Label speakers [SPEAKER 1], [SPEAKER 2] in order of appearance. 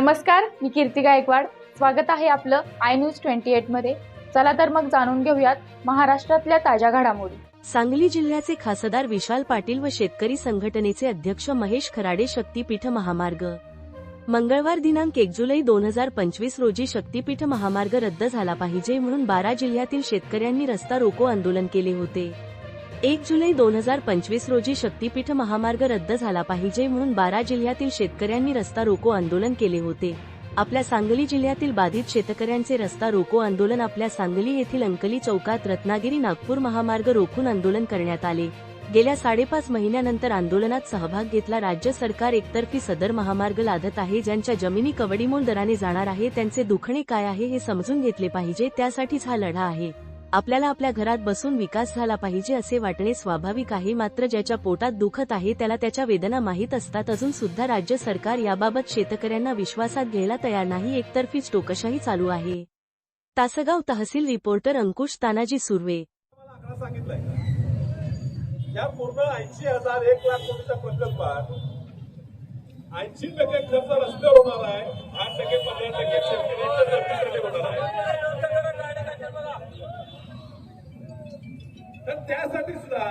[SPEAKER 1] नमस्कार मी कीर्ती गायकवाड. स्वागत आहे आपलं आय न्यूज ट्वेंटी मध्ये. चला तर मग जाणून घेऊयात महाराष्ट्रातल्या ताज्या घडामोडी.
[SPEAKER 2] सांगली जिल्ह्याचे खासदार विशाल पाटील व शेतकरी संघटनेचे अध्यक्ष महेश खराडे शक्तीपीठ महामार्ग. मंगळवार दिनांक एक जुलै दोन हजार पंचवीस रोजी शक्तीपीठ महामार्ग रद्द झाला पाहिजे म्हणून बारा जिल्ह्यातील शेतकऱ्यांनी रस्ता रोको आंदोलन केले होते. एक जुलै दोन हजार पंचवीस रोजी शक्तीपीठ महामार्ग रद्द झाला पाहिजे म्हणून बारा जिल्ह्यातील शेतकऱ्यांनी रस्ता रोको आंदोलन केले होते. आपल्या सांगली जिल्ह्यातील बाधित शेतकऱ्यांचे रस्ता रोको आंदोलन आपल्या सांगली येथील अंकली चौकात रत्नागिरी नागपूर महामार्ग रोखून आंदोलन करण्यात आले. गेल्या साडेपाच महिन्यानंतर आंदोलनात सहभाग घेतला राज्य सरकार एकतर्फी सदर महामार्ग लादत आहे ज्यांच्या जमिनी कवडीमोल दराने जाणार आहे त्यांचे दुखणे काय आहे हे समजून घेतले पाहिजे त्यासाठीच हा लढा आहे. आपल्याला आपल्या घरात बसून विकास झाला पाहिजे असे वाटणे स्वाभाविक आहे. मात्र ज्याच्या पोटात दुखत आहे त्याला त्याच्या वेदना माहीत असतात. अजून सुद्धा राज्य सरकार याबाबत शेतकऱ्यांना विश्वासात घ्यायला तयार नाही. एकतर्फीच टोकशाही चालू आहे. तासगाव तहसील रिपोर्टर अंकुश तानाजी सुर्वे.
[SPEAKER 3] या पूर्ण ऐंशी हजार एक लाख कोटीच्या प्रकल्पात ऐंशी टक्के खर्च रस्त्यावर होणार आहे. आठ टक्के पंधरा टक्के. तर त्यासाठी सुद्धा